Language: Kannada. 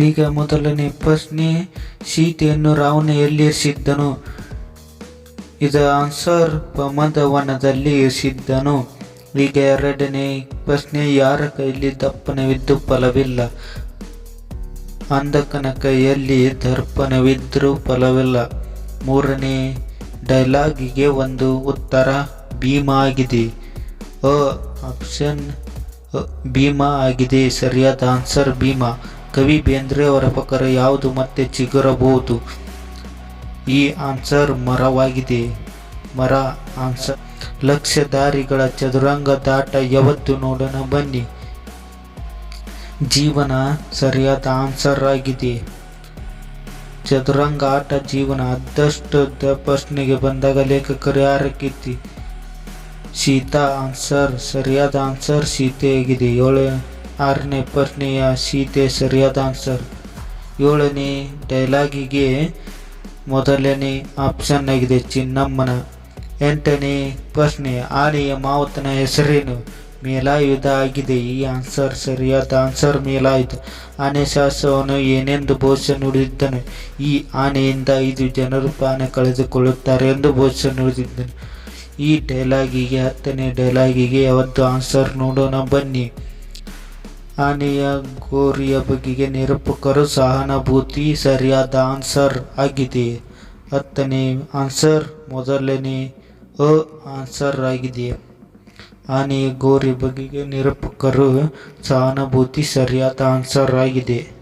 ಈಗ ಮೊದಲನೇ ಪ್ರಶ್ನೆ, ಸೀತೆಯನ್ನು ರಾವಣ ಎಲ್ಲಿರಿಸಿದ್ದನು? ಇದ ಆನ್ಸರ್ ಪಮದವನದಲ್ಲಿ ಇರಿಸಿದ್ದನು. ಈಗ ಎರಡನೇ ಪ್ರಶ್ನೆ, ಯಾರ ಕೈಯಲ್ಲಿ ದಪ್ಪನವಿದ್ದು ಫಲವಿಲ್ಲ? ಅಂಧಕನ ಕೈಯಲ್ಲಿ ದರ್ಪಣವಿದ್ದರೂ ಫಲವಿಲ್ಲ. ಮೂರನೇ ಡೈಲಾಗಿಗೆ ಒಂದು ಉತ್ತರ, ಭೀಮ ಆಗಿದೆ. ಅ, ಆಪ್ಷನ್ ಭೀಮ ಆಗಿದೆ. ಸರಿಯಾದ ಆನ್ಸರ್ ಭೀಮ. ಕವಿ ಬೇಂದ್ರೆ ಅವರ ಪ್ರಕಾರ ಯಾವುದು ಮತ್ತೆ ಚಿಗುರಬಹುದು? ಈ ಆನ್ಸರ್ ಮರವಾಗಿದೆ. ಮರ ಆನ್ಸರ್. ಲಕ್ಷ್ಯಧಾರಿಗಳ ಚದುರಂಗ ದಾಟ ಯಾವತ್ತು ನೋಡೋಣ ಬನ್ನಿ. ಜೀವನ ಸರಿಯಾದ ಆನ್ಸರ್ ಆಗಿದೆ. ಚದುರಂಗ ಆಟ ಜೀವನ. ಆದಷ್ಟು ಪ್ರಶ್ನೆಗೆ ಬಂದಾಗ ಲೇಖಕರು ಯಾರಕ್ಕಿತ್ತು ಸೀತಾ ಆನ್ಸರ್. ಸರಿಯಾದ ಆನ್ಸರ್ ಸೀತೆ ಆಗಿದೆ ಏಳು ಆರನೇ ಪ್ರಶ್ನೆಯ ಸೀತೆ ಸರಿಯಾದ ಆನ್ಸರ್ ಏಳನೇ ಡೈಲಾಗಿಗೆ ಮೊದಲನೇ ಆಪ್ಷನ್ ಆಗಿದೆ ಚಿನ್ನಮ್ಮನ. ಎಂಟನೇ ಪ್ರಶ್ನೆ, ಆನೆಯ ಮಾವತನ ಹೆಸರೇನು? ಮೇಲಾಯುಧ ಆಗಿದೆ. ಈ ಆನ್ಸರ್ ಸರಿಯಾದ ಆನ್ಸರ್ ಮೇಲಾಯುಧ. ಆನೆ ಶಾಸ್ತ್ರವನ್ನು ಏನೆಂದು ಬೋಸ ನುಡಿದಿದ್ದನು? ಈ ಆನೆಯಿಂದ ಐದು ಜನರು ಪಾನ ಕಳೆದುಕೊಳ್ಳುತ್ತಾರೆ ಎಂದು ಬೋಸ ನುಡಿದಿದ್ದನು. ಈ ಡೈಲಾಗಿಗೆ ಹತ್ತನೇ ಡೈಲಾಗಿಗೆ ಯಾವತ್ತು ಆನ್ಸರ್ ನೋಡೋಣ ಬನ್ನಿ. ಆನೆಯ ಗೋರಿಯ ಬಗೆಗೆ ನಿರೂಪಕರು ಸಹಾನುಭೂತಿ ಸರಿಯಾದ ಆನ್ಸರ್ ಆಗಿದೆ. ಹತ್ತನೇ ಆನ್ಸರ್, ಮೊದಲನೇ ಅ ಆನ್ಸರ್ ಆಗಿದೆ. ಆನೆಯ ಗೋರಿ ಬಗೆಗೆ ನಿರೂಪಕರು ಸಹಾನುಭೂತಿ ಸರಿಯಾದ ಆನ್ಸರ್ ಆಗಿದೆ.